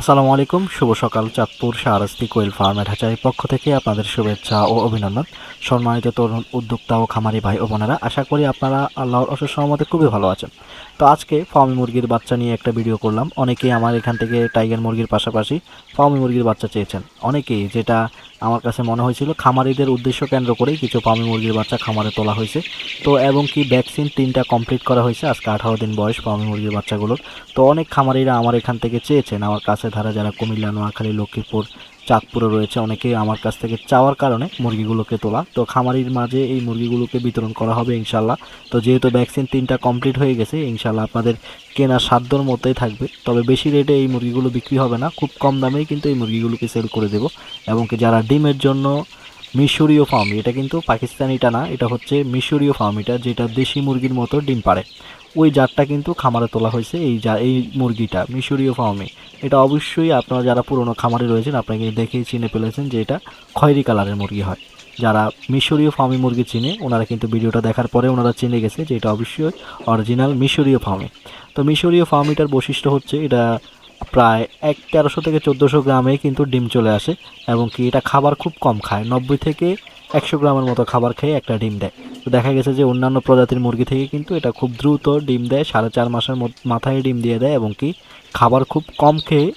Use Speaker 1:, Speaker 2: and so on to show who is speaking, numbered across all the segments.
Speaker 1: আসসালামু আলাইকুম, শুভ সকাল। চাঁদপুর শাহরাস্তি কোয়েল ফার্মের হাচারির পক্ষ থেকে আপনাদের শুভেচ্ছা ও অভিনন্দন। সম্মানিত তরুণ উদ্যোক্তা ও খামারি ভাই ও বোনেরা, আশা করি আপনারা আল্লাহর অশেষ সহমতে খুবই ভালো আছেন। তো আজকে ফার্মি মুরগির বাচ্চা নিয়ে একটা ভিডিও করলাম। অনেকেই আমার এখান থেকে টাইগার মুরগির পাশাপাশি ফার্মি মুরগির বাচ্চা চেয়েছেন। অনেকেই যেটা আমার কাছে মনে হয়েছিল, খামারিদের উদ্দেশ্য কেন্দ্র করেই কিছু ফার্মি মুরগির বাচ্চা খামারে তোলা হয়েছে। তো এবং কি ভ্যাকসিন তিনটা কমপ্লিট করা হয়েছে, আজকে আঠারো দিন বয়স ফার্মি মুরগির বাচ্চাগুলোর। তো অনেক খামারিরা আমার এখান থেকে চেয়েছেন, আমার কাছে ধারা যারা কুমিল্লা, নোয়াখালী, লক্ষ্মীপুর, চাঁদপুরে রয়েছে, অনেকেই আমার কাছ থেকে চাওয়ার কারণে মুরগিগুলোকে তোলা। তো খামারির মাঝে এই মুরগিগুলোকে বিতরণ করা হবে ইনশাল্লাহ তো যেহেতু ভ্যাকসিন তিনটা কমপ্লিট হয়ে গেছে ইনশাল্লাহ আপনাদের কেনা সাধ্যর মতোই থাকবে। তবে বেশি রেটে এই মুরগিগুলো বিক্রি হবে না, খুব কম দামেই কিন্তু এই মুরগিগুলোকে সেল করে দেবো। এবং কি যারা ডিমের জন্য মিশরীয় ফার্মি এটা কিন্তু পাকিস্তানিটা না, এটা হচ্ছে মিশরীয় ফার্মিটা যেটা দেশি মুরগির মতো ডিম পাড়ে। ওই জাতটা কিন্তু খামারে তোলা হয়েছে, এই যা এই মুরগিটা, মিশরীয় ফার্মে। এটা অবশ্যই আপনারা যারা পুরনো খামারে রয়েছেন, আপনাকে দেখেই চিনে ফেলেছেন যে এটা খয়েরি কালারের মুরগি হয়। যারা মিশরীয় ফার্মি মুরগি চিনে, ওনারা কিন্তু ভিডিওটা দেখার পরে ওনারা চিনে গেছে যে এটা অবশ্যই অরিজিনাল মিশরীয় ফার্মি। তো মিশরীয় ফার্মিটার বৈশিষ্ট্য হচ্ছে, এটা প্রায় এক তেরোশো থেকে চোদ্দোশো গ্রামে কিন্তু ডিম চলে আসে এবং কি এটা খাবার খুব কম খায়। নব্বই থেকে একশো গ্রামের মতো খাবার খেয়ে একটা ডিম দেয়। তো দেখা গেছে যে অন্যান্য প্রজাতির মুরগি থেকে কিন্তু এটা খুব দ্রুত ডিম দেয়, সাড়ে চার মাসের মাথায় ডিম দিয়ে দেয় এবং কি খাবার খুব কম খেয়ে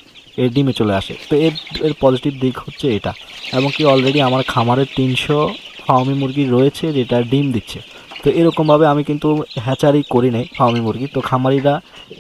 Speaker 1: এর ডিমে চলে আসে। তো এর এর পজিটিভ দিক হচ্ছে এটা। এবং কি অলরেডি আমার খামারে তিনশো ফার্মি মুরগি রয়েছে যেটা ডিম দিচ্ছে। তো এরকমভাবে আমি কিন্তু হ্যাচারি করি নাই ফার্মি মুরগি। তো খামারিরা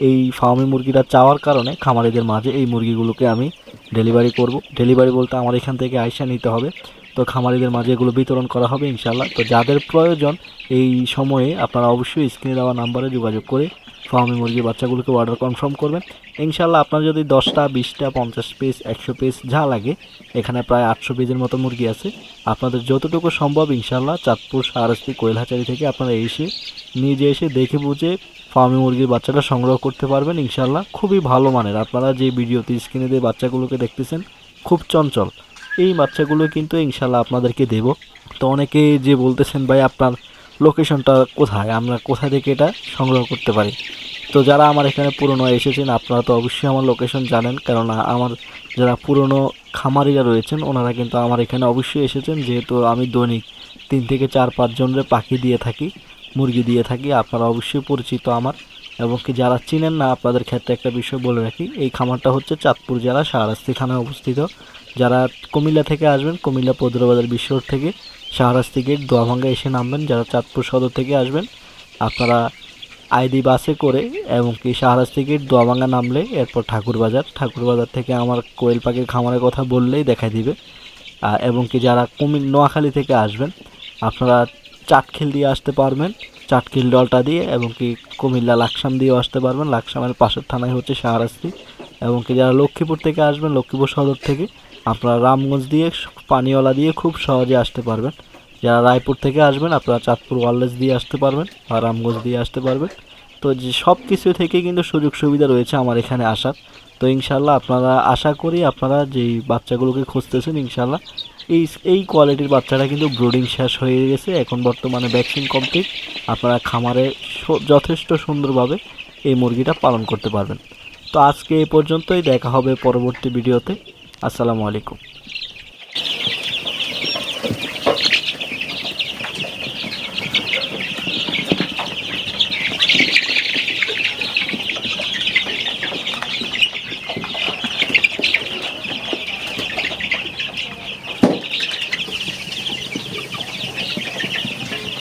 Speaker 1: এই ফার্মি মুরগিটা চাওয়ার কারণে খামারিদের মাঝে এই মুরগিগুলোকে আমি ডেলিভারি করব। ডেলিভারি বলতে আমার এখান থেকে আইসা নিতে হবে। তো খামারিদের মাঝে এগুলো বিতরণ করা হবে ইনশাল্লাহ তো যাদের প্রয়োজন এই সময়ে আপনারা অবশ্যই স্ক্রিনে দেওয়া নাম্বারে যোগাযোগ করে ফার্মি মুরগির বাচ্চাগুলোকে অর্ডার কনফার্ম করবেন। ইনশাল্লাহ আপনার যদি দশটা, বিশটা, পঞ্চাশ পিস একশো পিস যা লাগে, এখানে প্রায় আটশো পিসের মতো মুরগি আছে। আপনাদের যতটুকু সম্ভব ইনশাল্লাহ চাঁদপুর সারস্তি কৈলাহাচারি থেকে আপনারা এসে, নিজে এসে দেখে বুঝে ফার্মি মুরগির বাচ্চাটা সংগ্রহ করতে পারবেন ইনশাল্লাহ খুবই ভালো মানের। আপনারা যে ভিডিওতে স্ক্রিনে দিয়ে বাচ্চাগুলোকে দেখতেছেন, খুব চঞ্চল। এই বাচ্চাগুলো কিন্তু ইনশাল্লাহ আপনাদেরকে দেব। তো অনেকে যে বলতেছেন, ভাই, আপনার লোকেশনটা কোথায়? আমরা কোথা থেকে এটা সংগ্রহ করতে পারি? তো যারা আমার এখানে পুরনো এসেছেন, আপনারা তো অবশ্যই আমার লোকেশন জানেন। কেননা আমার যারা পুরনো খামারিরা রয়েছেন, ওনারা কিন্তু আমার এখানে অবশ্যই এসেছেন। যেহেতু আমি দৈনিক তিন থেকে চার পাঁচজনের পাখি দিয়ে থাকি, মুরগি দিয়ে থাকি, আপনারা অবশ্যই পরিচিত আমার। এবং কি যারা চিনেন না, আপনাদের ক্ষেত্রে একটা বিষয় বলে রাখি, এই খামারটা হচ্ছে চাঁদপুর জেলা, শাহরাস্তি থানায় অবস্থিত। যারা কুমিল্লা থেকে আসবেন, কুমিল্লা পদ্রবাজার বিশ্বর থেকে শাহরাস্তি গেট দোয়াভাঙ্গা এসে নামবেন, যারা চাঁদপুর সদর থেকে আসবেন, আপনারা আইডি বাসে করে এবং কি শাহরাস্তি গেট দোয়াভাঙ্গা নামলে এরপর ঠাকুরবাজার ঠাকুরবাজার থেকে আমার কোয়েল পাখির খামারের কথা বললেই দেখাই দিবে। এবং কি যারা কুমির নোয়াখালী থেকে আসবেন, আপনারা চাটখিল দিয়ে আসতে পারবেন, চাটখিল ডলটা দিয়ে এবং কি কুমিল্লা লাকসাম দিয়েও আসতে পারবেন, লাকসামের পাশের থানায় হচ্ছে শাহরাস্তি এবং কি যারা লক্ষ্মীপুর থেকে আসবেন, লক্ষ্মীপুর সদর থেকে আপনারা রামগঞ্জ দিয়ে পানিওয়ালা দিয়ে খুব সহজে আসতে পারবেন। যারা রায়পুর থেকে আসবেন, আপনারা চাঁদপুর ওয়ারলেস দিয়ে আসতে পারবেন বা রামগঞ্জ দিয়ে আসতে পারবেন। তো যে সব কিছু থেকে কিন্তু সুযোগ সুবিধা রয়েছে আমার এখানে আসার। তো ইনশাল্লাহ আপনারা আশা করি আপনারা যেই বাচ্চাগুলোকে খুঁজতেছেন ইনশাল্লাহ এই এই কোয়ালিটির বাচ্চাটা কিন্তু ব্রুডিং শেষ হয়ে গেছে। এখন বর্তমানে ভ্যাকসিন কমপ্লিট। আপনারা খামারে যথেষ্ট সুন্দরভাবে এই মুরগিটা পালন করতে পারবেন। তো আজকে এই পর্যন্তই। দেখা হবে পরবর্তী ভিডিওতে। আসসালামু আলাইকুম।